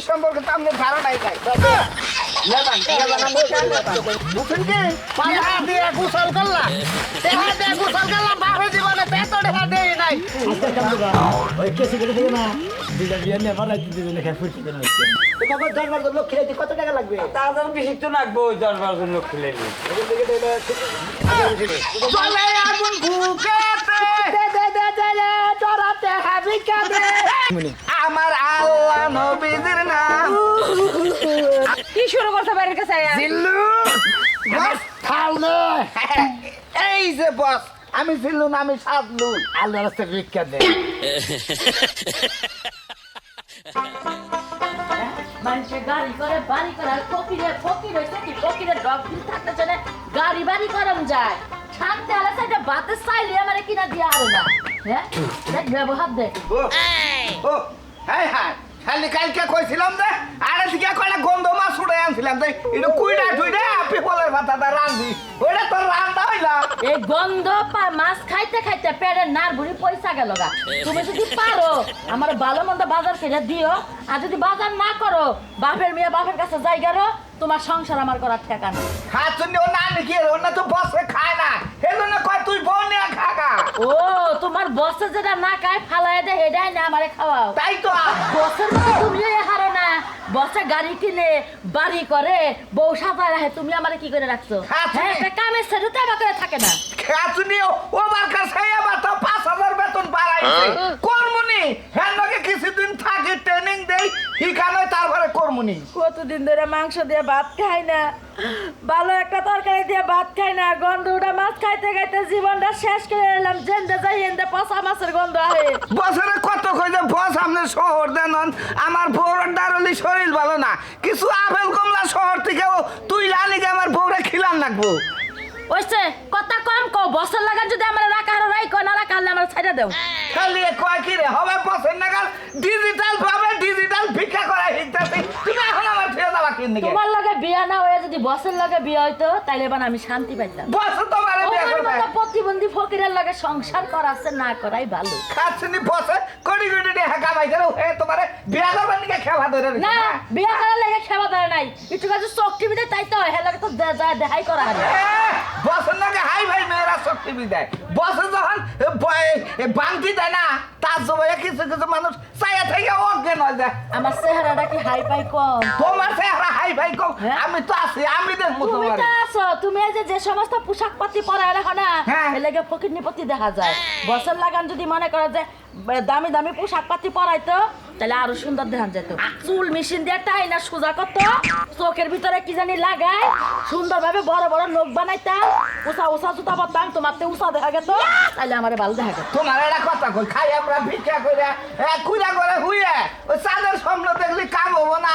এই সম্পর্কে তো আপনার ধারণাই নাই? বুঝছেন কি? পালা দিয়ে গোসল করলাম। গোসল করলাম, বারো জীবনে পেটও কত টাকা লাগবে তাদের বেশি তো লাগবে ওই দশ বারো জন লোক খুলে চলে আগুন আমার আল্লাহ নবীদের নাম কি শুরু করছে বাড়ির কাছে? জিল্লু! বস খালনে এই যে বস আমি জিল্লু না আমি সাজলু আল্লাহ রাস্তায় ভিক্ষা দেয়। মানুষে গাড়ি করে বাড়ি করে আর ফকিরে ফকির হয়েছে কি ফকিরের ডগ দিল থাকতে চলে গাড়ি বাড়ি করম যায়। শান্তি আলা সাইডে বাতে চাইলে আমার কিনা দিয়া আরে না। হ্যাঁ দেখ ব্যবহার দেখ। ও খালি কালকে কইছিলাম যে, আরে থেকে কয়টা গন্ধ মাছ উড়ে আনছিলাম তাই এটা কুইডা টুইডা পিপলের পাতাটা রান্ধি ওইটা তোর রান্ধা হইলা। এই গন্ধ পা মাছ খাইতে খাইতে পেটের নার ভুড়ি পয়সা গেল গা। তুমি যদি পারো, আমার ভালো মন্দ বাজার ফেলে দিও। আর যদি বাজার না করো, বাপের মেয়ে বাপের কাছে যাইগারো তোমার সংসার আমার করার ঠেকানা ও না নাকি ওর না তো বসে খায় না। হেলো কয় তুই বোন নিয়ে খাগা ও তোমার বসে যেটা না খায় ফালায় দে হেডাই না আমারে খাওয়াও। তাই তো বসের মতো তুমিও এ হারো না। বসে গাড়ি কিনে বাড়ি করে বউ সাজায় রাখে তুমি আমারে কি করে রাখছো? হ্যাঁ, হ্যাঁ একটা কামের ছেড়ে তো আমার করে থাকে না। খাচ্ছ ও বার কাছে এবার তো পাঁচ হাজার বেতন বাড়াইছে। কর্মনি। হ্যাঁ কিছুদিন থাকে ট্রেনিং দেই হিখানে তারপরে কর্মনি। কতদিন ধরে মাংস দিয়ে ভাত খায় না। ভালো একটা তরকারি দিয়ে ভাত খাই না। গন্ধ উঠা মাছ খাইতে খাইতে জীবনটা শেষ করে এলাম। জেন্দে যাই, এন্দে পচা মাছের গন্ধ আহে। বছরে কত কইতে বস আপনি শহর দেন আমার বউর ডারলি শরীর ভালো না। কিছু আপেল কমলা শহর থেকেও তুই লালিকে আমার বউরে খিলান লাগবো। ওইছে কথা কম কও বছর লাগা যদি আমার রাখা হারো রাই কো না রাখা হলে আমার ছাইড়া দেও। খালি কয় কি রে হবে বছর নাগাল ডিজিটাল ভাবে ডিজিটাল ভিক্ষা করা হিকতাছি তুমি এখন আমার ফিরে যাবা কিন দিকে তোমার লগে বিয়া না হয়ে যদি বসের লগে বিয়া হইতো তাইলে এবার আমি শান্তি পাইতাম। বস তোমার বিয়ে করবে। প্রতিবন্ধী ফকিরের লগে সংসার করাছে না করাই ভালো। খাচ্ছিনি বসে কোটি কোটি টাকা কামাই করে হে তোমারে বিয়া করবার নিকে খেলা ধরে না? বিয়া করার লাগে সেবা দেয় নাই। একটু কাছে চোখ টিভিতে তাই তো হয় লাগে তো দেখাই করা হয়। বসের নাকি হাই ভাই মেয়েরা শক্তি দেয় বসে যখন এ ব- এ বাংতি দেয় না তার জবাই কিছু কিছু মানুষ চাইয়া থেকে অজ্ঞান হয়ে যায়। আমার চেহারাটা কি হাই পাই কম? তোমার চেহারা হাই ভাই কম হ্যাঁ? আমি তো আছি আমি দেখব তুমি তো আছো তুমি এই যে যে সমস্ত পোশাক পাতি পরায় রাখো না হ্যাঁ। এর লাগে দেখা যায়। বছর লাগান যদি মনে করো যে দামি দামি পোশাক পাতি পরাইতো, তাহলে আরও সুন্দর দেখান যেত চুল মেশিন দিয়ে টাই না সোজা করতো, চোখের ভিতরে কি জানি লাগাই সুন্দরভাবে বড় বড় নখ বানাইতাম উষা উষা জুতা পরতাম তোমার তো উষা দেখা গেত তাহলে আমার ভালো দেখা গেত। তোমার একটা কথা কই, খাই আমরা ভিক্ষা করে কুড়া করে হুইয়ে, ওই চাঁদের স্বপ্ন দেখলি কাম হব না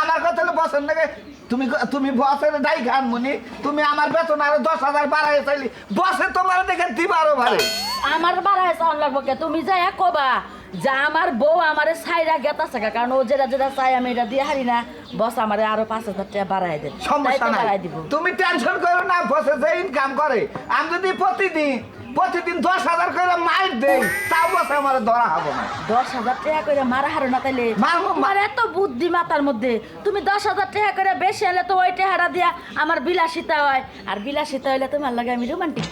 আমার কথা নাকি তুমি তুমি বসের দাই খান মুনি তুমি আমার বেতন আরও দশ হাজার বাড়াই চাইলি বসে তোমার দেখে দিবারও ভারে আমার বাড়ায় চাওয়ার লাগবো কে? তুমি যাই কবা যা আমার বউ আমারে ছাইরা গেতা থাকা কারণ ও যেটা যেটা চাই আমি এটা দিয়ে হারি না। বস আমারে আরও পাঁচ হাজার টাকা বাড়াই দেন। সমস্যা নাই। দিব। তুমি টেনশন করো না বসে যে ইনকাম করে। আমি যদি প্রতিদিন প্রতিদিন দশ হাজার করে মাইট দেই তাও বসে আমার ধরা হব না। দশ হাজার টাকা করে মারা হারো না তাইলে। মারবো, এত বুদ্ধি মাথার মধ্যে। তুমি দশ হাজার টাকা করে বেশি হলে তো ওই টাকাটা দিয়া আমার বিলাসিতা হয়। আর বিলাসিতা হইলে তোমার লাগে আমি রোমান্টিক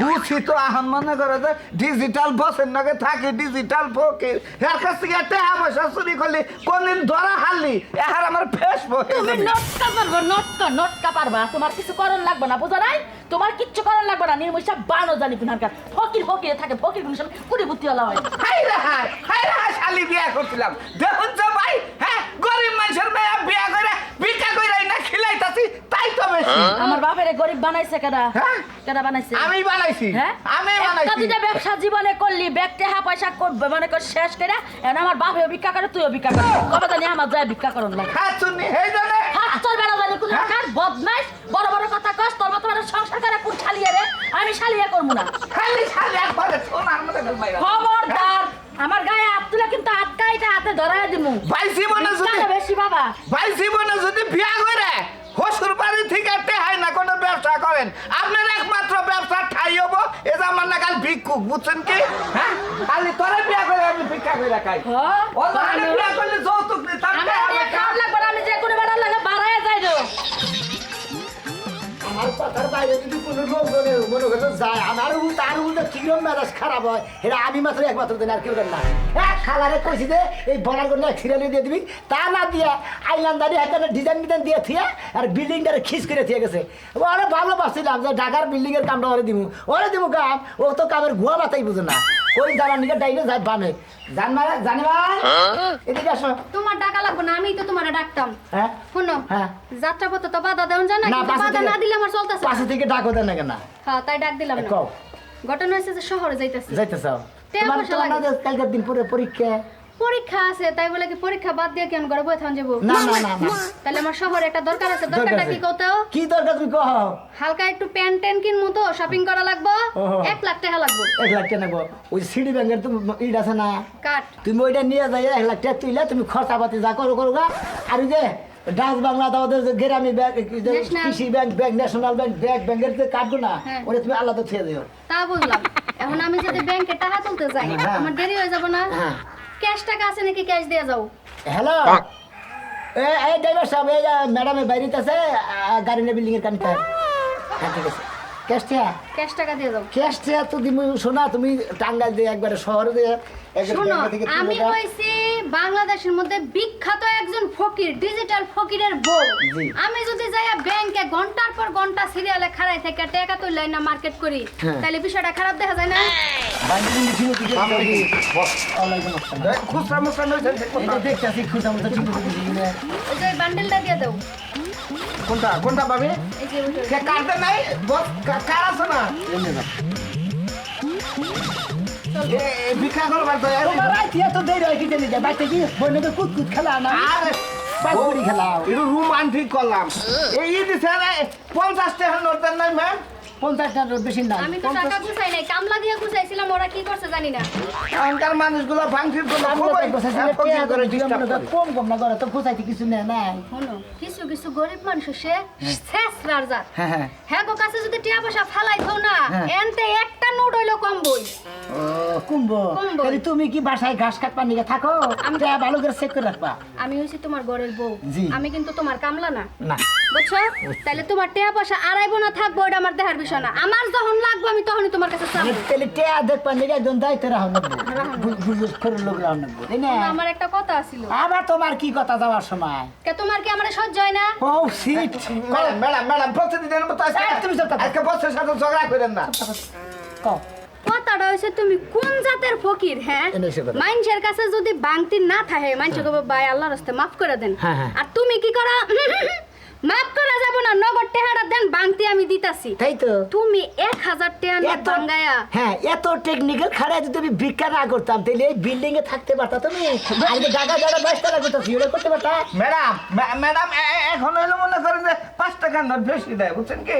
বুঝছি তো এখন মনে করো যে ডিজিটাল বসের নাকি থাকে ডিজিটাল ফকির এর কাছ থেকে টাকা পয়সা চুরি করলি কোনদিন ধরা হারলি এহার আমার ফেস তুমি নটকা পারব নটকা নটকা পারবা তোমার কিছু করণ লাগবে না বুঝা নাই? তোমার কিচ্ছু করণ লাগবে না নির্মূষা বানো জানি কিনার ফকির ফকিরে থাকে ফকিরগুলো কুড়ি বুদ্ধি হলা হয় হাই রে হাই হাই রে হাই শালি বিয়া করছিলাম। দেখুন তো ভাই হ্যাঁ গরিব মানুষের মেয়ে বিয়া করে ভিক্ষা করে না খিলাইতাছি তাই তো বেশি। আমার বাপের গরিব বানাইছে কেডা? হ্যাঁ? কেডা বানাইছে? আমি বানাইছি। হ্যাঁ? আমি বানাইছি। দুইটা ব্যবসা জীবনে করলি ব্যাগ টেহা পয়সা করবে মনে কর শেষ করে এখন আমার বাপেও ভিক্ষা করে তুইও ভিক্ষা করে। কবে জানি আমার যায় ভিক্ষা করন লাগে। হ্যাঁ শুনি এই জন্য হাত চল বেড়া জানি কোন কার বদমাইশ? বড় বড় কথা কস তোর মতো মানে সংসার করে কোন শালিয়ে রে আমি শালিয়ে করব না। খালি শালি একবারে সোনার মতো গলমাইরা খবরদার আমার গায়ে হাত তুলে কিন্তু আটকাইটা হাতে ধরাই দিমু। ভাই জীবনে যদি বেশি বাবা। ভাই জীবনে যদি বিয়া করে হসুর বাড়ি থেকে টেহাই না কোনো ব্যবসা করেন আপনার একমাত্র ব্যবসা ঠাই হব এ যে না কাল ভিক্ষুক বুঝছেন কি? হ্যাঁ? খালি তোরে বিয়া করে আমি ভিক্ষা করে খাই। হ্যাঁ, ও। বিয়া করলে যৌতুক নিতাম আমার দিয়ে খাওয়া কোনো হলে মনে যায়, আমার তার উল কিরম খারাপ হয় আমি মাত্র একমাত্র দিন আর কেউ না। এক খালারে কইছি যে, এই বনার কোনো এক সিরিয়ালে দিয়ে দিবি, তা না দিয়া আইলান্দারি একটা ডিজাইন ডিজাইন দিয়ে থিয়া আর বিল্ডিংটারে খিস করে থিয়ে গেছে। ওরে ভালো যে ঢাকার বিল্ডিং এর কামটা ওরে দিমু। ওরে দিমু কাম, ও তো কামের গুয়া মাথাই বুঝে না। ওই জানার নিকে ডাইনে যায় বামে জান মারা জানে ভাই এদিকে আসো। তোমার টাকা লাগবে না আমি তো তোমার ডাকতাম। হ্যাঁ? শুনো হ্যাঁ। যাত্রা পথে তো বাধা দেন জানা বাধা না দিলে আমার চলতেছে পাশে থেকে ডাকো দেন না কেন? হ্যাঁ তাই ডাক দিলাম না। কও। ঘটনা হয়েছে যে শহরে যাইতেছি। যাইতাছো। তোমার কালকের দিন পরে পরীক্ষা। পরীক্ষা আছে তাই বলে কি পরীক্ষা বাদ দিয়ে কি আমি ঘরে বসে থান যাব না না না না তাহলে আমার শহরে একটা দরকার আছে দরকারটা। কি কত কি দরকার তুমি কহ হালকা একটু প্যান্ট ট্যান্ট কিনবো তো শপিং করা লাগবো ওহো। এক লাখ টাকা লাগবো এক লাখ টাকা নেব ওই সিডি ব্যাংকের তুমি ইট আছে না কাট তুমি ওইটা নিয়ে যাই এক লাখ টাকা তুইলে তুমি খরচা পাতি যা করো করো। আর যে ডাচ বাংলা আমাদের যে গ্রামী ব্যাংক. কৃষি bank bank national bank bank ব্যাংকের যে কাটবো না হ্যাঁ। ওটা তুমি আলাদা থিয়ে দিও তা বুঝলাম এখন আমি যদি ব্যাংকে টাকা তুলতে যাই হ্যাঁ। আমার দেরি হয়ে যাবে না হ্যাঁ। ক্যাশ টাকা আছে নাকি ক্যাশ দিয়ে যাও? হ্যালো? এই এই ড্রাইভার সাহেব এই ম্যাডামের বাইরেতে আছে গাড়ি নিয়ে বিল্ডিং এর কানে হ্যাঁ ঠিক আছে। ক্যাশ টিয়া ক্যাশ টাকা দিয়ে যাও ক্যাশ টিয়া তো তুমি শোনা তুমি টাঙ্গাইল দিয়ে একবারে শহরে দিয়ে শোনো আমি দাও। হইছি বাংলাদেশের মধ্যে বিখ্যাত একজন ফকির ডিজিটাল ফকিরের বউ। আমি যদি যাই ব্যাংকে ঘণ্টার পর ঘণ্টা সিরিয়ালে খাড়াই থেকে টাকা তুললাই না মার্কেট করি হ্যাঁ। তাহলে বিষয়টা খারাপ দেখা যায় না। খুচরা মুচরা দেখতেছি বান্ডেলটা দিয়ে দাও। কোনটা? কোনটা পাবে। কাটতে নাই? কার আছে না? ভিক্ষা করবার তো আর- তোমার রাইতে এত দেরি হয় কি জানি যে, বাইরে কি বইনে কুতকুত খেলা না? আরে বাগুড়ি খেলাও। একটু রোমান্টিক করলাম। এই দিছে রে পঞ্চাশ টাকা নোট দেন নাই ম্যাম? পঞ্চাশ টাকার বেশি না আমি তো টাকা গুছাই নাই কামলা দিয়ে গুছাইছিলাম ওরা কি করছে জানি না। এখনকার মানুষগুলো ভাঙচির করলে কম কম না করে তো খুঁজাইতে কিছু নেই। নাই কিছু কিছু গরিব মানুষ সে শেষ রাজা হ্যাঁ হ্যাঁ। হ্যাঁ গো কাছে যদি টিয়া পয়সা ফালাই থাও না হ্যাঁ। এনতে একটা নোট হইল কম বই। ও। কুম্ভ। তাহলে তুমি কি বাসায় ঘাস কাটবার নিকে থাকো? আমি ভালো করে চেক করে রাখবা। আমি হইছি তোমার ঘরের বউ। আমি কিন্তু তোমার কামলা না। না। বুঝছ? তাহলে তোমার টিয়া পয়সা আড়াইবো না থাকব এটা আমার দেহার বিষয় না। আমার যখন লাগবে আমি তখনই তোমার কাছে চাবো। তাহলে টেয়া দেখবার নিকে একজন দায়িত্ব রাখা লাগবো বুঝুস করে লোক রাখা লাগবো তাই না? আমার একটা কথা ছিল আবার তোমার কি কথা যাওয়ার সময়? কে তোমার কি আমার সহ্য হয় না? ও সিট ম্যাডাম ম্যাডাম ম্যাডাম প্রতিদিনের মতো আজকে তুমি। আজকে বসের সাথে ঝগড়া করেন না। কও কথাটা তুমি কোন জাতের ফকির হ্যাঁ? মানুষের কাছে যদি বাংতি না থাকে মানুষকে ভাই আল্লাহর রাস্তায় মাফ করে দেন। হ্যাঁ, হ্যাঁ। আর তুমি কি করো? মাফ করা যাব না নগদ টেহারা দেন বাংতি আমি দিতাছি। তাই তো? তুমি এক হাজার টেহা নোট এত ভাঙ্গায়া হ্যাঁ এত টেকনিক্যাল খাড়া যদি আমি ভিক্ষা না করতাম তাহলে এই বিল্ডিং এ থাকতে পারতা তুমি আর যে জায়গা জায়গা বাইশ টাকা করতেছি ওটা করতে পারতা ম্যাডাম ম্যাডাম এখন হইল মনে করেন যে পাঁচ টাকার নোট বেশি দেয় বুঝছেন কি?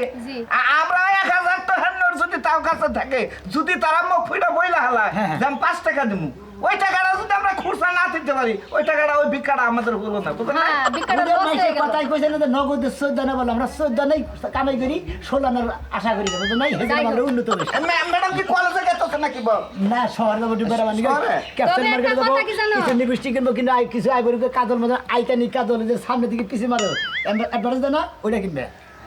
আমরা এক হাজার টাকার নোট যদি তার কাছে থাকে যদি তারা মুখ ফুটা বইলা হালায় হ্যাঁ, হ্যাঁ। পাঁচ টাকা দিব ওই টাকাটা যদি আমরা খুচরা না দিতে পারি ওই টাকাটা ওই ভিক্ষাটা আমাদের হলো না না? হ্যাঁ গেল। কথাই কইছে না নগদ চোদ্দ না বলে আমরা চোদ্দ নেই কামাই করি ষোলো আনার আশা করি বুঝো নাই? আমরা উন্নত বেশি ম্যাডাম কি কলেজে গেছে নাকি বল? না শহর যাব মানে শহরে? ক্যাপ্টেন মার্কেট যাব? কিছু লিপস্টিক কিনবো কিন্তু আই কিছু আইবরি কাজল মতো আইতানি কাজল যে সামনে দিকে পিছিয়ে মারো দেয় না ওইটা কিনবে।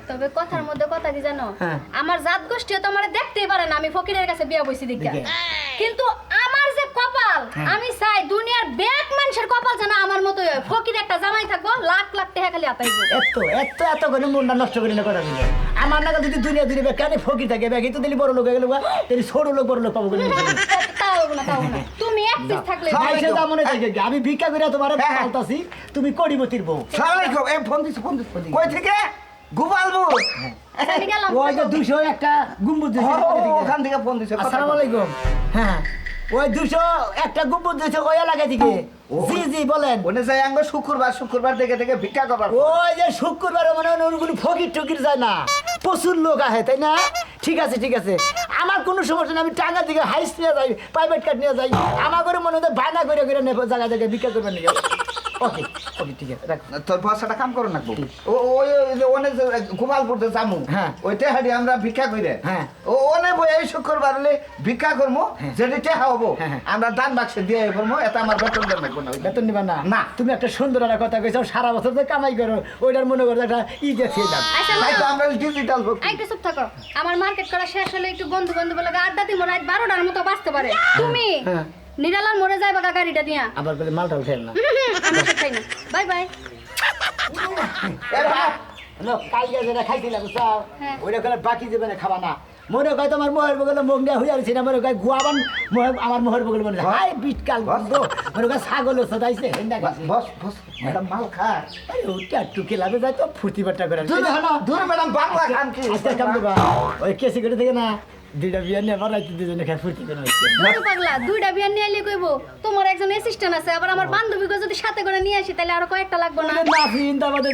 তবে কথার মধ্যে কথা কি জানো? হ্যাঁ। আমার জাত গোষ্ঠী তো আমার দেখতেই পারে না আমি ফকিরের কাছে বিয়া দিকে। কিন্তু আমার যে কপাল হ্যাঁ। আমি চাই দুনিয়ার ব্যাক মানুষের কপাল যেন আমার মতোই হয়। ফকির একটা জামাই থাকব লাখ লাখ টাকা খালি আতাইবো এত এত এত করে মনটা নষ্ট করি না কথা দিলে আমার নাকা যদি দুনিয়া দুনিয়া কেন ফকি থাকে ব্যাগ তো দিলি বড় লোক হয়ে গেল তাহলে ছোট লোক বড় লোক পাবো তাও না তাও না। তুমি এক পিস থাকলে মনে থাকে আমি ভিক্ষা করে তোমার হ্যাঁ। পাল্টাছি তুমি করিবতির বউ। সালামালাইকুম। ফোন দিছে ফোন দিছে। কই থেকে? গোপালবু ওই যে দুশো একটা গুম্বুজ ওখান থেকে। ফোন দিছে আসসালামু আলাইকুম। হ্যাঁ ওই দুশো একটা গুম্বুজ দিয়েছে ওই এলাকা থেকে। জি জি বলেন। ওনে যাই আঙ্গ শুক্রবার শুক্রবার থেকে থেকে ভিক্ষা করবার ওই যে শুক্রবার মানে ওগুলো ফকির টকির যায় না। প্রচুর লোক আহে তাই না? ঠিক আছে ঠিক আছে। আমার কোনো সমস্যা নেই আমি টাঙ্গা দিকে হাইস নিয়ে যাই প্রাইভেট কার নিয়ে যাই। আমার করে মনে হয় বায়না করে করে নেব জায়গা জায়গায় বিক্রি করবেন নিয়ে ওকে ওকে ঠিক আছে রাখ। তোর পয়সাটা কাম করো না ও ওই অনেক গোপালপুরতে যামু। হ্যাঁ। ওইটা হাড়ি আমরা ভিক্ষা কইরে। হ্যাঁ। ও অনেক বই এই শুক্রবার হলে ভিক্ষা করব যেটি টেহা হব। হ্যাঁ, হ্যাঁ। আমরা দান বাক্সে দিয়ে করব এটা আমার বেতন দেন। না বেতন নিবা না? না। তুমি একটা সুন্দর একটা কথা কইছো সারা বছর তো কামাই করো ওইটার মনে করো একটা ই গেছে দাম আচ্ছা তাই তো আমরা ডিজিটাল এই একটু চুপ থাকো। আমার মার্কেট করা শেষ হলে একটু বন্ধু বন্ধু লাগে আড্ডা দিব রাত বারোটার মতো বাঁচতে পারে। তুমি? হ্যাঁ। নিরালার মরে যাইবা গা গাড়িটা দিয়া। আবার বলে মালটা উঠে না। না। Bye bye. কালকে যেটা খাইছিলাম বুঝছ? হ্যাঁ। ওইটা করে বাকি যাবে না খাবা না। মনে হয় তোমার মোহের বগলে মুখ নিয়ে হইয়া রয়েছে না মনে হয় গুয়াবান মোহে আমার মোহের বগলে মনে হয়। হাই বিট কাল বন্ধ। মনে হয় ছাগল সদাইছে হেন্ডা খাইছে। Boss boss madam. মাল খায় আরে ওটা টুকে লাভে যায় তো ফুর্তি বাট্টা করে। দূরে দূরে ম্যাডাম বাংলা খান কি? আজকে কাম দেবা। ওই কেসি করে থেকে না দুইটা বিয়ে নিয়ে বাড়াইতে দুজনে খাই ফুর্তি করে হচ্ছে। বড় পাগলা দুইটা বিয়ার নিয়ে এলে কইবো তোমার একজন অ্যাসিস্ট্যান্ট আছে আবার আমার বান্ধবীকে যদি সাথে করে নিয়ে আসি তাহলে আরও কয়েকটা লাগবে না? নাফিন তারপরে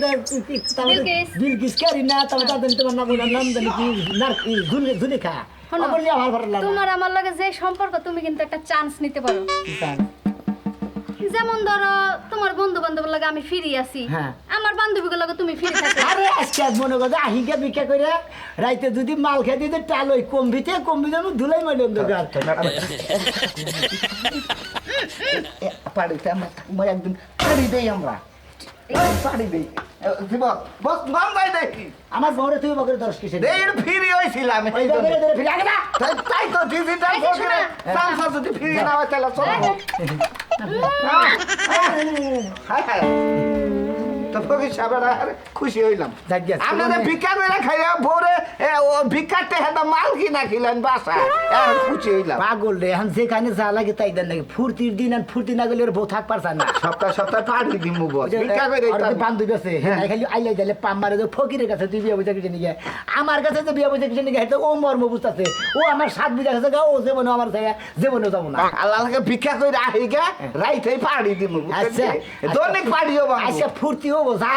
বিলকিস। বিলকিস কারি না তারপরে তাদের তোমার নাম নাম জানি কি নার কি জুনি জুনিখা আমার নিয়ে লাগে তোমার আমার লগে যে সম্পর্ক তুমি কিন্তু একটা চান্স নিতে পারো। যেমন ধরো তোমার বন্ধু বান্ধবের লাগে আমি ফিরি আছি। হ্যাঁ। আমার বান্ধবীগুলোর লাগে তুমি ফিরি থাকো। আরে আজকে আজ মনে করছে আহিকে ভিক্ষা করে রাইতে যদি মাল খেয়ে দিতে টাল ওই কমবিতে কমবি যেন ধুলাই মাইল অন্ধকার। পাড়িতে আমরা একদিন পাড়ি দেই আমরা। আমার বউরে তুই বকরে দশ কিসে দেই ফিরি হইছিলাম ওই। ধরে ধরে ফিরে। আগে না তাই তো ডিজিটাল এই যে যদি ফ্রি না হয় তাহলে চলবো হাই হাই তো আর খুশি হইলাম। আপনাদের ভিক্ষা করে খাইয়া ভোরে ও ভিক্ষার টেহাটা মাল কিনা খিলেন বাসা খুশি হইলাম। পাগল রে এখন যেখানে যা লাগে তাই দেন নাকি? ফুর্তির দিন আর ফুর্তি না গেলে ওর বউ থাক পারছে না। সপ্তাহ সপ্তাহ পাড়ি দিমু বস ভিক্ষা করে বান্ধবী আছে হ্যাঁ। খালি পাম মারে যে ফকিরের কাছে তুই বিয়ে বুঝে কিছু নিয়ে আমার কাছে যে বিয়ে বুঝে কিছু নিয়ে ও মর্ম বুঝতেছে। ও আমার সাত বিঘা কাছে ও জীবনে আমার জায়গা জীবনে যাব না। আল্লাহকে ভিক্ষা করে আহি গে রাইতে পাড়ি দিমু আচ্ছা দৈনিক পাড়িও আচ্ছা ফুর্তি হব যা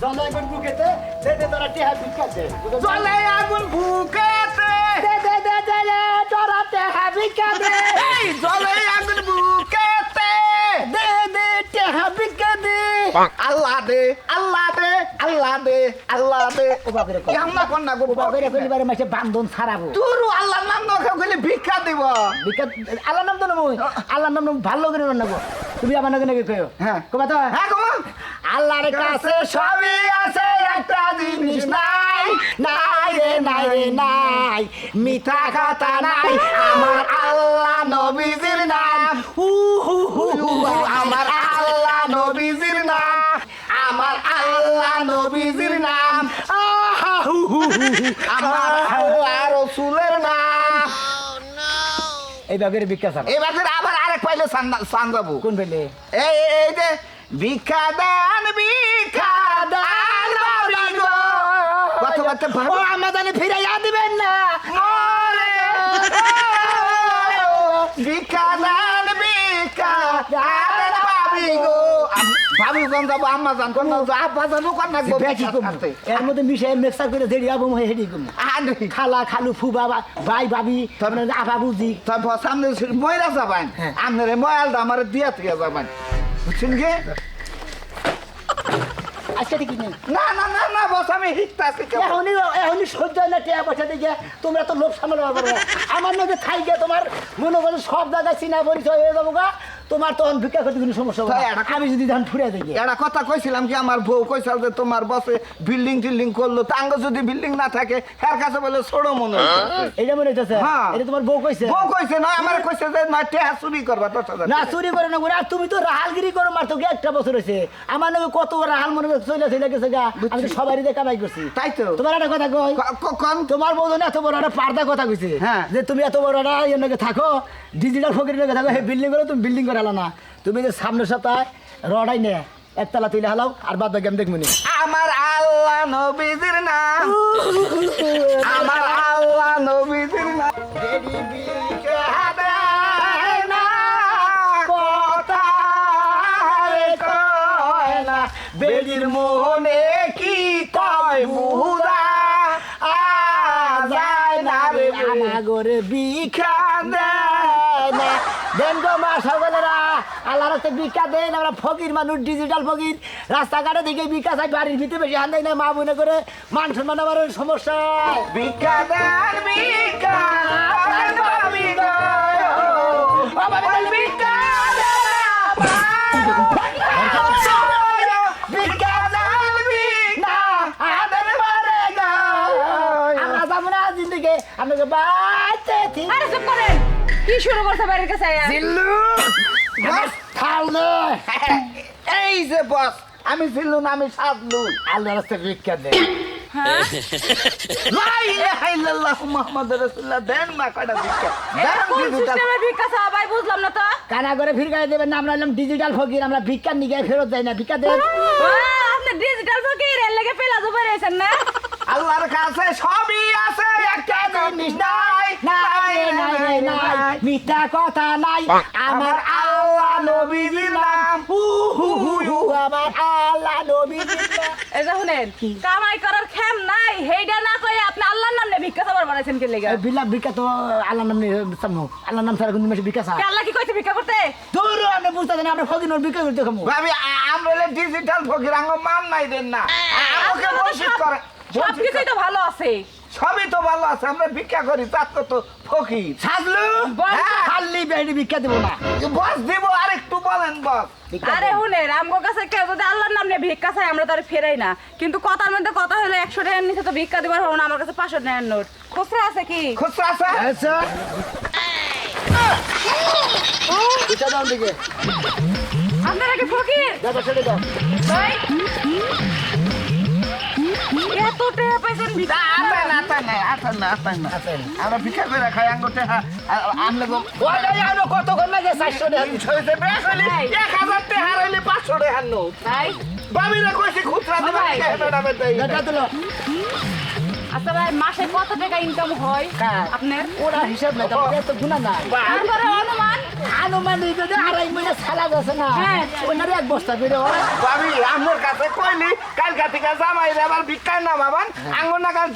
জনগণ বুকেতে দে দে তোরা টেহা ভিক্ষাতে চলে আগুন বুকেতে দে দে দে দে দে তোরা টেহা এই জলে আগুন বুকেতে দে দে টেহা ভিক্ষাতে আল্লাহ দে আল্লাহ দে আল্লাহ দে আল্লাহ দে ও বাপরে। কো আমরা কোন না গো ও বাপরে কইবারে মাসে বান্ধন ছাড়াবো। তুরু আল্লাহর নাম নখে কইলে ভিক্ষা দিব। ভিক্ষা আল্লাহর নাম তো নেব আল্লাহর নাম ভালো করে নেব তুমি আমার নাকি নাকি কইও? হ্যাঁ। কবা তো হ্যাঁ গো আল্লাহর কাছে সবই আছে একটা জিনিস নাই। নাই রে নাই রে নাই। মিথ্যা কথা নাই। আমার আল্লাহ নবীজির নাম। হু হু হু। আমার আল্লাহ নবীজির নবীজির নাম। আমার আল্লাহ রসুলের নাম। এই বাগের ভিক্ষা চাপ এবার আবার আরেক পাইলে সান যাব কোন পেলে এই এই যে ভিক্ষা দান ভিক্ষা দান আমাদানে ফিরাইয়া দিবেন না। ভিক্ষা দান ভাবি কোন যাব আম্মা কোন যাব আব্বা জানো কোন না বেশি কম। এর মধ্যে মিশাই মিক্সার করে দেড়ি আবু মহে হেডি কম। খালা খালু ফু বাবা ভাই ভাবি তারপরে আবা বুঝি। তারপর সামনে ময়লা যাবেন। হ্যাঁ। আপনার ময়ালটা আমার দিয়া থেকে যাবেন। বুঝছেন কি? আজকে ঠিক নেই। না না না না বস আমি হিকতা আছি কেবল। এখনই এখনই সহ্য না টিয়া পয়সা দিয়ে তোমরা তো লোক সামনে আমার নদী খাই গিয়ে তোমার মনে করো সব জায়গায় চিনা পরিচয় হয়ে যাব গা। তোমার তখন ভিক্ষা করতে কোনো সমস্যা হবে আমি যদি ধান ফুরে দেখি একটা কথা কইছিলাম কি আমার বউ কইছিল যে তোমার বসে বিল্ডিং টিল্ডিং করল তাঙ্গ যদি বিল্ডিং না থাকে এর কাছে বলে ছোড়ো মনে হইতেছে। এটা মনে হইতেছে। হ্যাঁ। এটা তোমার বউ কইছে? বউ কইছে না আমার কইছে যে না টেহা চুরি করবা দশ হাজার না চুরি করে না আর তুমি তো রাহালগিরি করো মার তো কি একটা বছর হয়েছে আমার নাকি কত রাহাল মনে চলে চলে গেছে গা। আমি তো সবারই দিয়ে কামাই করছি। তাই তো। তোমার একটা কথা কই? ক- ক- কোন? তোমার বউ এত বড় একটা পার্দা কথা কইছে হ্যাঁ। যে তুমি এত বড় একটা ইয়ে নাকি থাকো ডিজিটাল ফকির নাকি থাকো এই বিল্ডিং করে তুমি বিল্ডিং করে হালো না। তুমি যে সামনের সপ্তাহে রডাই নে একতলা তুলে হালাও আর বাদ আমি দেখব নি। আমার আল্লাহ নবীজির নাম। আমার আল্লাহ নবীজির না, কথা রে কয় না, বেডির মনে কি কয় বুড়া আ যায় না রে। আমার বিখা দেয় না। দেন গো মা সকলেরা আল্লাহ রাস্তায় ভিক্ষা দেন আমরা ফকির মানুষ ডিজিটাল ফকির। রাস্তাঘাটে দিকে ভিক্ষা চাই বাড়ির ভিতরে বেশি হান দেয় না মা বোনে করে মান সম্মান আমার সমস্যা। ভিক্ষা দেন ভিক্ষা আপনাকে বাঁচতে। আরে চুপ করেন কি শুরু করছে বাড়ির কাছে আয়া? জিল্লু! বস খালনে এই যে বস আমি ছিলু না আমি সাজলু। আল্লাহ রাস্তায় ভিক্ষা দেন হ্যাঁ? লা ইলাহা ইল্লাল্লাহ মুহাম্মাদুর রাসূলুল্লাহ দেন মা কয়টা ভিক্ষা। এটা দেন কোন digital- সিস্টেমে ভিক্ষা চাওয়া ভাই বুঝলাম না তো। কানা করে ফিরগাই দেবেন না আমরা হলাম ডিজিটাল ফকির আমরা ভিক্ষার নিগে ফেরত যাই না ভিক্ষা দেন। ও, আপনি ডিজিটাল ফকির এর লেগে পেলা জুবে রয়েছেন না? আল্লাহর কাছে সবই আছে একটা জিনিস নাই নাই নাই নাই নাই মিথ্যা কথা নাই। আমার আল্লাহ নবীজির নাম। হু হু হু আমার আল্লাহ এই যে শুনেন কামাই করার খেম নাই হেইডা না কই আপনি আল্লাহর নাম ভিক্ষা চাবার বানাইছেন কে লেগে? বিলা ভিক্ষা তো আল্লাহ নাম নিয়ে সামনে আল্লাহ নাম ছাড়া কোন মাসে ভিক্ষা ছাড়া আল্লাহ কি কইছে ভিক্ষা করতে? দূর আপনি বুঝতে দেন আমরা ফকির ভিক্ষা করতে খামো। ভাবি আমরা ডিজিটাল ফকির আঙ্গ মান নাই দেন না। আমাকে বঞ্চিত সব- করে। সব কিছুই তো ভালো আছে। সবই তো ভালো আছে আমরা ভিক্ষা করি তার তো তো ফকির। সাজলু? বল। হ্যাঁ। খালি বেড়ি ভিক্ষা দেবো না। বস দিব আর একটু বলেন বস। আরে। শুনে আমগো কাছে কেউ যদি আল্লাহর নাম নিয়ে ভিক্ষা চাই আমরা তার ফেরাই না। কিন্তু কথার মধ্যে কথা হলো একশো টাকার নিচে তো ভিক্ষা দিবার হব না আমার কাছে পাঁচশো টাকার নোট। খুচরা আছে কি? খুচরা আছে? ভিক্ষা আপনারা কি ফকির? দাদা ছেড়ে দাও। ভাই এত টাকা পাইছেন ভিক্ষা আতা না আতা না আতা না আতা। আমরা ভিক্ষা করে খাই আঙ্গতে আমলে গো আনো কতক্ষণ লাগে? চারশো টাকা। ছয়শো বেশ হইলে। এক হাজার টাকা হারাইলে পাঁচশো টাকা নোট ভাই। বাবিরা কইছি খুচরা দিবা ভাই। ম্যাডামের দেই এটা। দিল আচ্ছা ভাই মাসে কত টাকা ইনকাম হয় আপনার? ওরা হিসাব নাই গুণা নাই। তারপরে অনুমান। আনুমান এই যদি আড়াই না হ্যাঁ। ওনার এক বস্তা বেরো ভাবি আমার কাছে কইলি কালকা থেকে জামাই আবার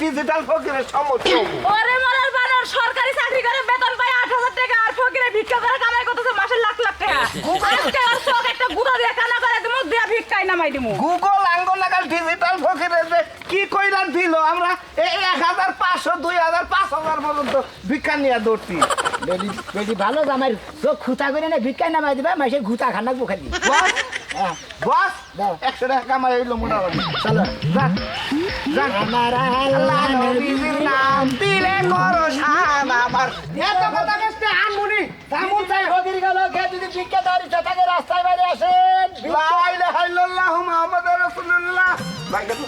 ডিজিটাল ফকিরের সমস্যা ওরে মরার বানর সরকারি চাকরি করে বেতন পায় আট হাজার টাকা আর ফকিরে ভিক্ষা করে কামাই করতেছে মাসে লাখ লাখ টাকা। আজকে ওর চোখ একটা গুঁড়া দিয়ে কানা করে দিমু দিয়া ভিক্ষায় নামাই দিমু। গুগল আঙ্গুর নাগাল ডিজিটাল ফকিরের যে কি কইরা দিল আমরা? এই এক হাজার পাঁচশো দুই হাজার পাঁচ হাজার পর্যন্ত ভিক্ষা নিয়ে দৌড়ছি বেডি বেডি ভালো জামাই চোখ খুঁতা করে না ভিক্ষায় নামাই দিবা মাসে ঘুতা খানা খালি। বস হ্যাঁ, বস। একশো টাকা কামাই হইল মোটামুটি চলো আমার আল্লাহ নবীর নাম দিলে করো শান আমার। এত কথা কেসতে আনমুনি এমন চাই ফকির গেল কে যদি ভিক্ষা ইচ্ছা থাকে রাস্তায় বাইরে আসেন। লা ইলাহা ইল্লাল্লাহ মুহাম্মাদুর রাসূলুল্লাহ। ভাইকে তো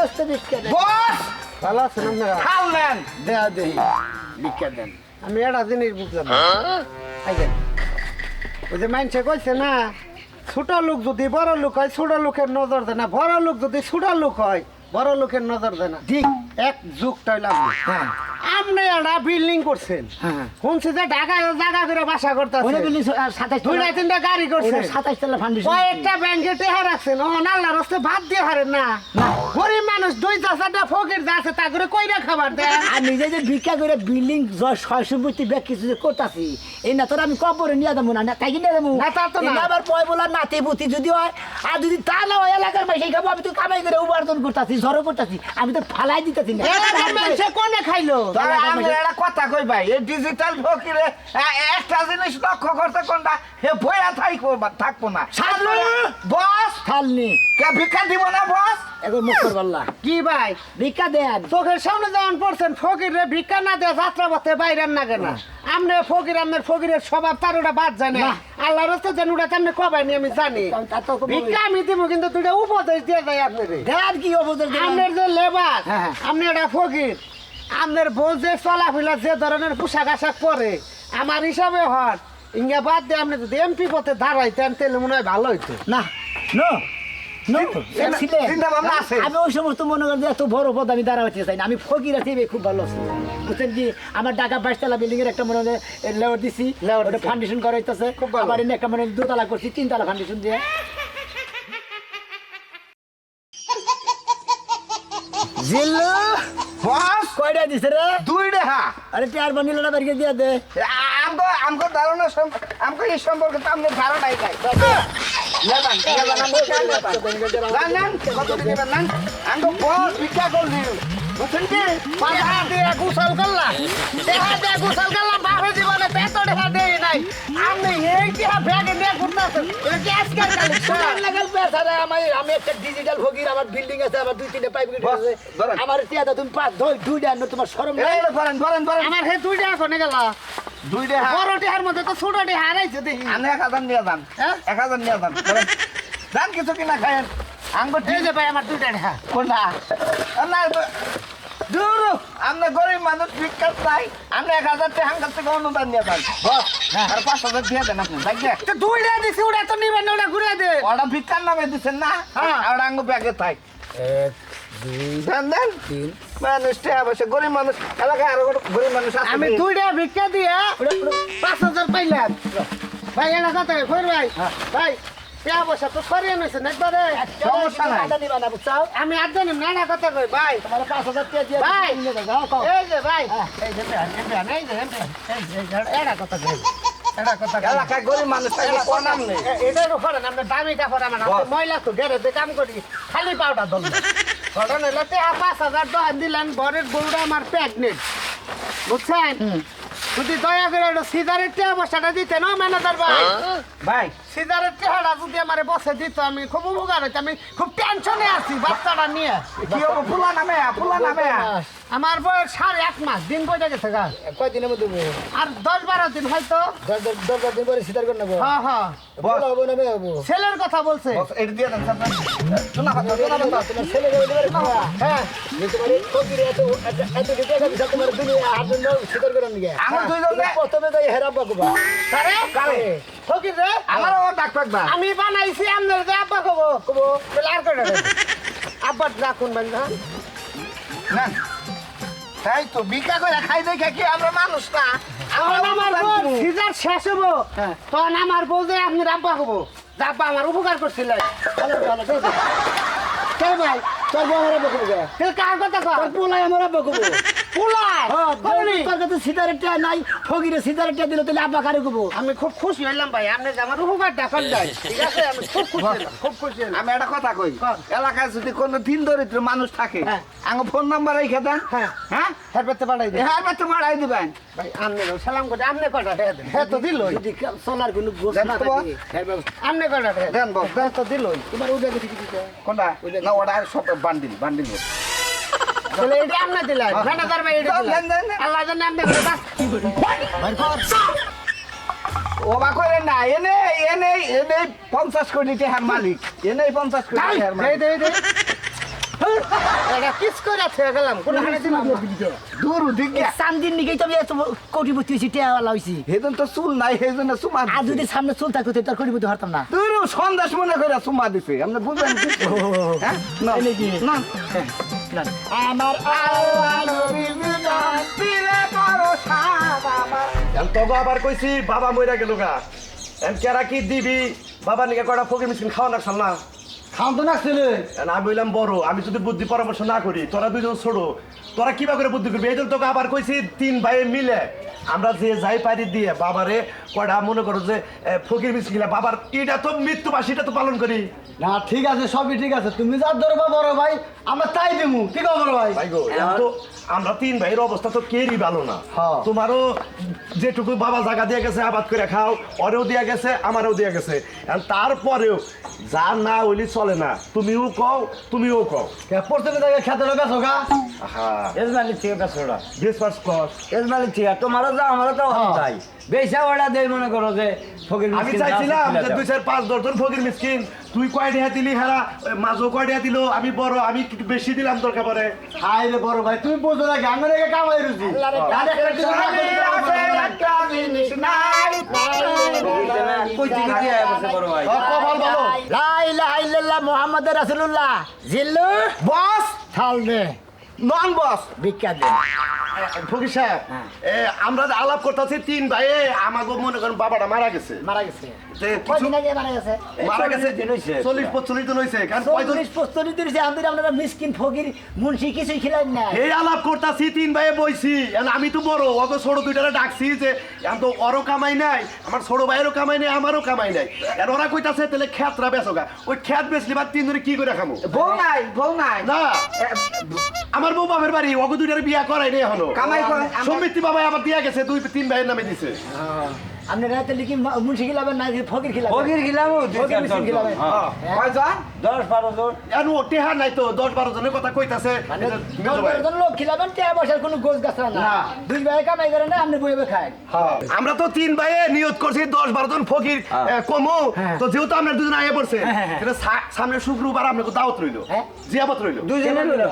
রাস্তা ভিক্ষা বস! ভালো আছেন আপনারা? খাওলেন দেয়া দেই। ভিক্ষা দেন। আমি একটা জিনিস বুঝলাম না। আইগেন ওই যে মানুষে কইছে না ছোট লোক যদি বড় লোক হয় ছোট লোকের নজর দেয় না। বড় লোক যদি ছোট লোক হয় বড় লোকের নজর দেয় না। ঠিক এক যুগটা হইলাম হ্যাঁ। আপনি একটা বিল্ডিং করছেন। হ্যাঁ। শুনছি যে ঢাকায় জায়গা করে বাসা সাতাশ দুইটা তিনটা গাড়ি করছেন। সাতাশ তলা কয়েকটা ব্যাংকে টেহা রাখছেন। ও রস্তে ভাত দিয়ে হারেন না। গরিব মানুষ দুই ফকির যা তা করে কইরা খাবার দেয়। আর নিজে যে ভিক্ষা করে বিল্ডিং ছয় সম্পত্তি ব্যাগ কিছু যে করতেছি এই না তোর আমি কবরে নিয়ে যাব না তাই নিয়ে যাব? না, তা তো না। আবার পয় বলার নাতি পুতি যদি হয় আর যদি তা না হয় এলাকার খাব আমি তো কামাই করে উপার্জন করতেছি ঝড়ো করতেছি আমি তো ফালাই দিতেছি না। কোনে খাইলো? একটা কথা কই ভাই? এই ডিজিটাল ফকিরে একটা জিনিস লক্ষ্য করতে কোনটা? হে বইয়া থাকব থাকব না! বস! খালনি কে ভিক্ষা দিব না বস? এখন মুখ করবাল্লা কি ভাই? ভিক্ষা দেন। চোখের সামনে যখন পড়ছেন ফকির রে ভিক্ষা না দেয় যাত্রা পথে বাইরের না। কেনা আমনে ফকির আপনার ফকিরের স্বভাব তার ওটা বাদ জানে না। আল্লাহ রস্তে যেন ওটা তেমনি কবাই নি আমি জানি। ভিক্ষা আমি দিব কিন্তু দুইটা উপদেশ দিয়ে যায় আপনার। দেন কি আপনার যে লেবার। আপনি এটা ফকির। আপনার বউ যে চলাফেরা যে ধরনের পোশাক আশাক পরে আমার হিসাবে হন। ইঙ্গা বাদ দিয়ে আপনি যদি এমপি পথে দাঁড়াইতেন তাহলে মনে হয় ভালো হইতো। না। আমি ওই সমস্ত মনে করি এত বড় পদ আমি দাঁড়াতে চাই না। আমি ফকির আছি খুব ভালো আছি। বুঝছেন কি? আমার ঢাকা বাইশতলা বিল্ডিং এর একটা মনে হয় লেওয়ার দিছি ওটা। ফাউন্ডেশন করাইতেছে। খুব ভালো। আবার এনে একটা মনে দোতলা করছি তিনতলা ফাউন্ডেশন দিয়ে। জিল্লু? বস কয়টা দিছে রে? দুই রেহা আরে টিয়ার বানিল না বাড়িকে দিয়ে দে। আমগো আমগো ধারণা আমগো এই সম্পর্কে তো আমাদের ধারণাই নাই। আমগো বস ভিক্ষা করলি। বুঝছেন কি? পাঁচা দিয়ে গোসল করলাম দেহা দিয়ে গোসল করলাম বাপে জীবনে পেট দেখা দেই আমি এই দেহা ব্যাগে নিয়ে ঘুরতেছেন এটা কি আজকাল কালেকশন লাগাল বেচারা আমি আমি একটা ডিজিটাল ফকির আমার বিল্ডিং আছে আমার দুই তিনটা পাইপ বস, আছে। আমার টিয়াটা তুমি পাঁচ দুই দুইটা আনো তোমার শরম নাই? এই, ধরেন, ধরেন, ধরেন। আমার হে দুইটা এখন গেল। দুই দেহা। বড় টিহার মধ্যে তো ছোট টিহা হারাইছে দেখি। আপনি এক হাজার নিয়ে যান। হ্যাঁ? এক হাজার নিয়ে যান যান কিছু কিনা খায়েন আমগো এই ঠিক যে ভাই আমার দুইটা টিহা কোনটা? না দূর আমরা গরিব মানুষ বিখ্যাত নাই আমরা এক হাজার টাকা হাঙ্গার থেকে অনুদান নিয়ে যান বস আর পাঁচ হাজার দিয়ে দেন আপনি দেখবে তো দুইটা দিছি ওটা তো নিবেন ওটা ঘুরে দে। ওটা ভিক্ষার নামে দিচ্ছেন না? হ্যাঁ। আর আঙ্গ ব্যাগে থাক এক গরিব মানুষ। এলাকায় আরও গরিব মানুষ আমি দুইটা ভিক্ষা দিয়ে পাঁচ হাজার পাইলাম। ভাই এটা কই ভাই। ভাই পেয়া পয়সা তো সরিয়ে নিয়েছেন একবারে সমস্যা নাই। না আমি আর জানি না কথা কই ভাই। তোমার পাঁচ হাজার টাকা দিয়ে ভাই। এই যে ভাই। এই যে পেয়া, এই যে এই যে, এটা কথা কই। খালি পাউডার দল। ঘটনা হলো পাঁচ হাজার দোকান দিলেন বরের গরুটা আমার প্রেগনেন্ট। বুঝছেন? যদি দয়া করে সিগারেট টেহা দিতেন ম্যানেজার ভাই। ভাই সিগারেট টেহাটা যদি আমার বসে দিত আমি খুব উপকার হইতো। আমি খুব টেনশনে আছি বাচ্চাটা নিয়ে। কি হব ফুলা নামে ফুলা নামে আমার বয়স সাড়ে এক মাস দিন বইটা গেছে গা। কয়দিনের মধ্যে আর দশ বারো দিন হয়তো। দশ বারো দিন পরে সিদ্ধার করে নেব? হ্যাঁ হ্যাঁ। হব না হব? ছেলের কথা বলছে। এটা দিয়ে দেন। হ্যাঁ। যে তোমার এই ফকির এত এত- এত টাকা দিছে তোমার দুনিয়া হাত জন্য সিদ্ধার করে নিয়ে আমার দুইজনে প্রথমে যাই হেরাম বাকুবা। আরে ফকির রে আমারও ডাক পাকবা। আমি বানাইছি আপনার যে আব্বা কব কব বলে আর আব্বার রাখুন বান্ধা না তাই তো ভিক্ষা করে খাই দেখে কি আমরা মানুষ না? তখন আমার বউ সিজার শেষ হব হ্যাঁ। তখন আমার বউ যে আপনি আব্বা কব আব্বা আমার উপকার করছিলেন ভালো ভালো ঠিক আছে। কে ভাই? তোর বউ আমার আব্বা কবো তুই কার কথা কর পোলাই আমার আব্বা কবো পুলাই হ্যাঁ? তোর কাছে সিগারেটটা নাই ফকিরে সিগারেটটা দিল তাহলে আব্বা কারে কবো? আমি খুব খুশি হইলাম ভাই আপনি যে আমার উপকারটা করলেন। ঠিক আছে আমি খুব খুশি হলাম, খুব খুশি হলাম। আমি একটা কথা কই। এলাকায় যদি কোনো দিন দরিদ্র মানুষ থাকে হ্যাঁ। আমার ফোন নাম্বার রেখে দেন। হ্যাঁ। হ্যাঁ? হ্যাঁ পেতে পাঠাই দে হ্যাঁ তো মারাই দিবেন। ভাই আমনে সালাম করে আমনে কটা হ্যাঁ তো দিলই। সোনার কোনো গোস না থাকে আমনে কটা দেন? বল তো দিলই। তোমার ওদের কিছু কিছু কোনটা? না ওটা সব বান্ডিল বান্ডিল বলে এটা আমনে দিলেন ম্যানেজার ভাই এটা দেন, দিলেন দেন, দেন। আল্লাহ জানে আমনে করে বাস। ওবা করে। না এনে এনে এনে পঞ্চাশ কোটি টাকার মালিক। এনে পঞ্চাশ কোটি টাকার দে মালিক। দে দে এটা কিস করে থেকে গেলাম কোন হানে দিলাম না। দূর দিক এই চান্দির নিকেই তো আমি এত কোটিপতি হয়েছি টেয়াওয়ালা হয়েছি। হেজন তো চুল নাই হেজন সুমা আর যদি সামনে চুল থাকতো তাহলে কোটিপতি হরতাম না। দূর সন্দেশ মনে করে সুমা দিছে। না। না সাদ আমার আবার কইছি বাবা মইরা গেল গা। এম কেরা কি দিবি? বাবা নিকে কটা ফকির মিসকিন খাওয়া না? না খাওয়া তো এখন আমি বললাম বড়। আমি যদি বুদ্ধি পরামর্শ না করি তোরা দুজন ছোট তোরা কিবা করে বুদ্ধি করবি? এই জন্য তোকে আবার কইছি তিন ভাই মিলে আমরা যে যাই পারি দিয়ে বাবারে মনে করো যে ফকির বাবার এটা তো মৃত্যু তো পালন করি। না ঠিক আছে সবই ঠিক আছে। তুমি যার ধরবা বড় ভাই আমরা তাই দেবো আছে বড় ভাই? ভাই গো তো আমরা তিন ভাইয়ের অবস্থা তো কেরই ভালো না। তোমারও যেটুকু বাবা জায়গা দিয়ে গেছে আবাদ করে খাও ওরেও দিয়ে গেছে আমারও দিয়ে গেছে। তারপরেও যা না হইলে চলে না। তুমিও কও তুমিও কও। পড়তে জায়গায় খেতে আছো গা হ্যাঁ এজমালি ঠিক আছে ওরা বেশ পাস কস এজমালি ঠিক আছে তোমারও যা আমারও তো চাই বেশা ওরা দেয় মনে করো যে ফকির আমি চাইছিলাম যে দুই চার পাঁচ দশজন ফকির মিসকিন তুই কয় দিলি হারা মাঝও কয় দেহা দিল? আমি বড় আমি একটু বেশি দিলাম দরকার পরে হাই রে বড় ভাই তুমি বোঝো না আমি রেখে কামাই রুচি মুহাম্মাদুর রাসূলুল্লাহ। জিল্লু? বস? থাল দে। নন বস। দেন ফকির সাহেব হ্যাঁ। আমরা আলাপ করতেছি তিন আমাকে মনে করেন বাবাটা মারা গেছে। মারা গেছে। মারা গেছে? চল্লিশ দিন হইছে। চল্লিশ পঁচল্লিশ দিন হয়েছে চল্লিশ পঁচল্লিশ দিন হয়েছে, আমাদের আপনারা মিসকিন ফকির মুন্সি কিছুই খেলেন না। এই আলাপ করতাছি তিন ভাইয়ে বইছি আমি তো বড় অত ছোট দুইটারে ডাকছি যে এখন তো ওরও কামাই নাই আমার ছোট ভাইয়েরও কামাই নাই আমারও কামাই নাই। আর ওরা কইতাছে তাহলে খেতরা বেচোগা ওই খেত বেচলি বা তিন ধরে কি করে খামো? বউ নাই বউ নাই। না আমার বউ বাপের বাড়ি অগো দুইটারে বিয়া করাই নেই এখনও। কামাই করে সমিতি বাবা আবার দিয়া গেছে দুই তিন ভাইয়ের নামে দিছে। আপনি রাতে লিখি মুন্সি খিলাবেন না ফকির খিলাবেন ফকির গিলাম ফকির মিসকিন খিলাবেন হ্যাঁ। কয়জন দশ বারো জন এখন ও টেহা নাই তো দশ বারো জনের কথা কইতাছে মানে এটা দশ মেজো ভাই। বারো জন লোক খিলাবেন টাকা পয়সার কোনো গোছ গাছ না। দুই ভাই কামাই করেন না আপনি বইবে খায় হ্যাঁ। আমরা তো তিন ভাইয়ে নিয়ত করছি দশ বারো জন ফকির হ্যাঁ। কমো হ্যাঁ। তো যেহেতু আপনার দুজন আগে পড়ছে হ্যাঁ, হ্যাঁ, হ্যাঁ। সামনে শুক্রবার আপনাকে দাওয়াত রইল হ্যাঁ? জিয়াবত রইল।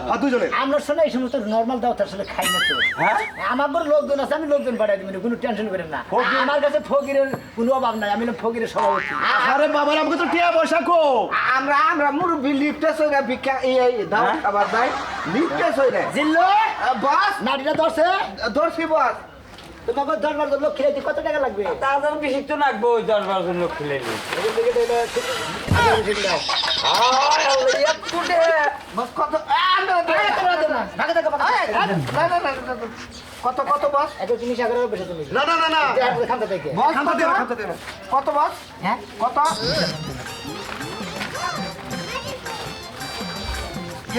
হ্যাঁ দুজনের আমরা শোনা এই সমস্ত নর্মাল দাও তার সাথে খাই না তো হ্যাঁ? আমার বড় লোকজন আছে আমি লোকজন পাঠাই দিবেন কোনো টেনশন করেন না আমার কাছে ফকিরের কোনো অভাব নাই আমি ফকিরের সভাপতি। আরে বাবার আমাকে তো টিয়া পয়সা কো আমরা আমরা মুরব্বী লিফটে সইরা ভিক্ষা এই দাও হ্যাঁ? খাবার দাই লিফটে সইরা জিল্লো? বস। নাটিটা ধরছে? দর্শি বস। তোমাকে দশ বারো লোক খিলাইতে কত টাকা লাগবে? তাদের বেশি তো লাগবে ওই দশ বারো জন লোক খেলে এখান থেকে তো এটা ঠিক- আগে উঠিয়ে দাও। বস কত কত কত বস? এত জিনিস আগে বেশি তুমি না না না না। খামটা থেকে বস খামটা কত? দে, খামটা দে। কত বস? হ্যাঁ? কত?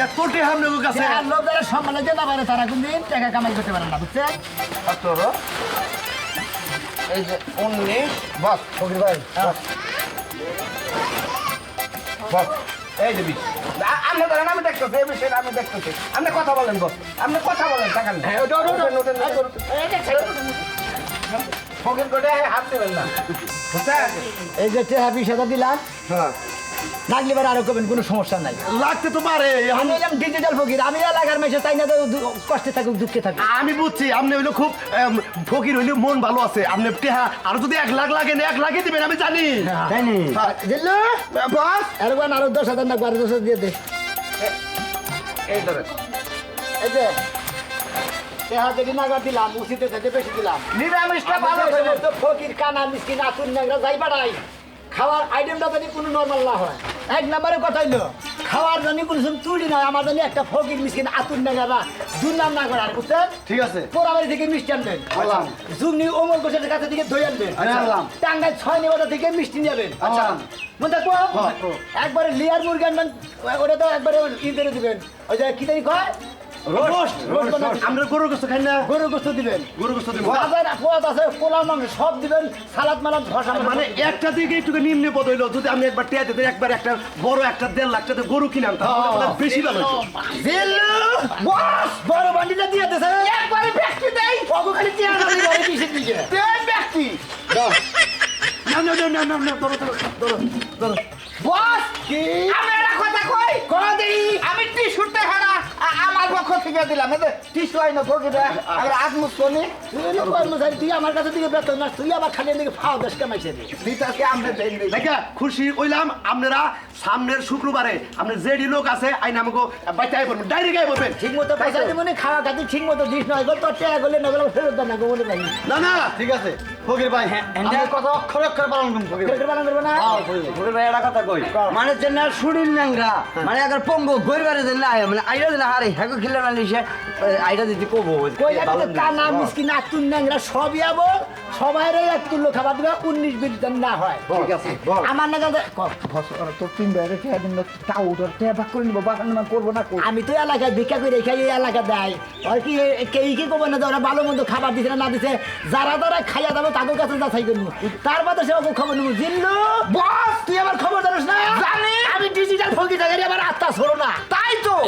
এত টেহা আপনার কাছে। আর লোক সম্মানে যে না পারে তারা কোনদিন টাকা কামাই করতে পারে না সতেরো এই যে উনিশ। বস ফকির ভাই বস। এই যে বিশ আপনি ধরেন আমি দেখতেছি এই বিষয়ে আমি দেখতেছি। আপনি কথা বলেন গো আপনি কথা বলেন টাকা। ফকির করে হাত দেবেন না। এই যে টেহা বিশ হাজার দিলাম। হ্যাঁ। লাগলে এবার আরও করবেন কোনো সমস্যা নাই। লাগতে তো পারে। আমি এলাম ডিজিটাল ফকির আমি এলাকার মেসে তাই না তো দু- কষ্টে থাকুক দুঃখে থাকুক। আমি বুঝছি আপনি হইল খুব এম, ফকির হইলে মন ভালো আছে। আপনি টেহা আর যদি এক লাখ লাগেন এক লাখই দিবেন আমি জানি। তাই নি দিল্লু বস। এরকম আরও দশ হাজার না বারো দশ হাজার দিয়ে দে। এই ধরেন। এই যে টেহা যদি নাগা দিলাম উচিতে থেকে বেশি দিলাম। নিরামিষটা ভালো ফকির কানা মিসকিন আতুন নাগরা যাই পাঠাই খাওয়ার আইটেমটা যদি কোনো নর্মাল না হয় এক নম্বরে কথা হইল খাওয়ার জন্য কোনো সময় তুলি নয় আমার জন্য একটা ফকির মিসকিন আতুন নাগরা দুর্নাম না করার বুঝছেন ঠিক আছে পোড়াবাড়ি থেকে মিষ্টি আনবেন আনলাম। জুমনি ওমর গোছের কাছে থেকে দই আনবেন আচ্ছা। আনলাম। টাঙ্গাই ছয় নেওয়াটা থেকে মিষ্টি নেবেন আচ্ছা। মনে থাকব একবারে লিয়ার মুরগি আনবেন ওটা তো একবারে ই করে দিবেন ওই যে কি তাই হয় বানাচ্ছি। আমরা গরুর গোস্ত খাই না। গরুর গোস্ত দিবেন। গরুর গোস্ত দিব বাজার পোয়াত আছে পোলাও মাংস সব দিবেন সালাদ মালাদ ঘষা মানে একটা দিকে একটু নিম্ন পদ হইল যদি আমি একবার টিয়া দিতে একবার একটা বড় একটা দেড় লাখ টাকা গরু কিনাম তাহলে বেশি ভালো বস বড় বান্ডিটা দিয়ে দেছে। একবারে ব্যক্তি দেই। ওগো খালি টিয়া না দিলে বড় কিসের দিকে? দেই ব্যক্তি। না না না না না না ধরো ধরো ধরো ধরো। বস কি? আমি একটা কথা কই? দেই। আমি টিস্যুতে হেরা। আমার পক্ষ থেকে দিলাম। এতে ফকিরে আর হলো কর্মচারী তুই আমার কাছে দিকে বেতন না তুই আবার খালি দিকে ফাও দেশ কামাইছে দিতাকে আমরা দেখা খুশি হইলাম আপনারা সামনের শুক্রবারে আপনার যেডি লোক আছে আইন আমাকে বাইতে আই বলবেন ডাইরেক্ট আই বলবেন ঠিক মতো পয়সা দিব না খাওয়া খাতি ঠিক মতো দিস নয় গো তোর টাকা গলে না গেলে ফেরত দেন না গো মনে পাই না। না ঠিক আছে। ফকির ভাই আমরা কত অক্ষর অক্ষর পালন করব ফকির ভাই। বানান করব না? ফকির ভাই। একটা কথা কই। মানে শুনিল নাংরা মানে আগে পঙ্গু গরিবারে দিন না মানে আইডা দিন হারে হেগো খিলে না লিসে দিতে কবো কই যাবে কানা মিসকিন আতুন ন্যাংরা সবই আবো সবাই এক কিলো খাবার দিবে উনিশ বিশ দিন না হয়। ঠিক আছে বল। আমার না তিন বাইরে দিন তাও ওটা তে বাক করে নিব বাগান না করব না আমি তো এলাকায় ভিক্ষা করে রেখে এই এলাকা দেয়। আর কি কেই কি করব না ওরা ভালো মন্দ খাবার দিছে না না দিছে যারা যারা খাইয়া যাবে তাদের কাছে যাচাই করব। তার বাদে সে ওকে খবর নেব। জিল্লু! বস তুই আমার খবর জানিস না? জানি। আমি ডিজিটাল ফোন কি জায়গায় আমার আত্মা সরো না। তাই তো!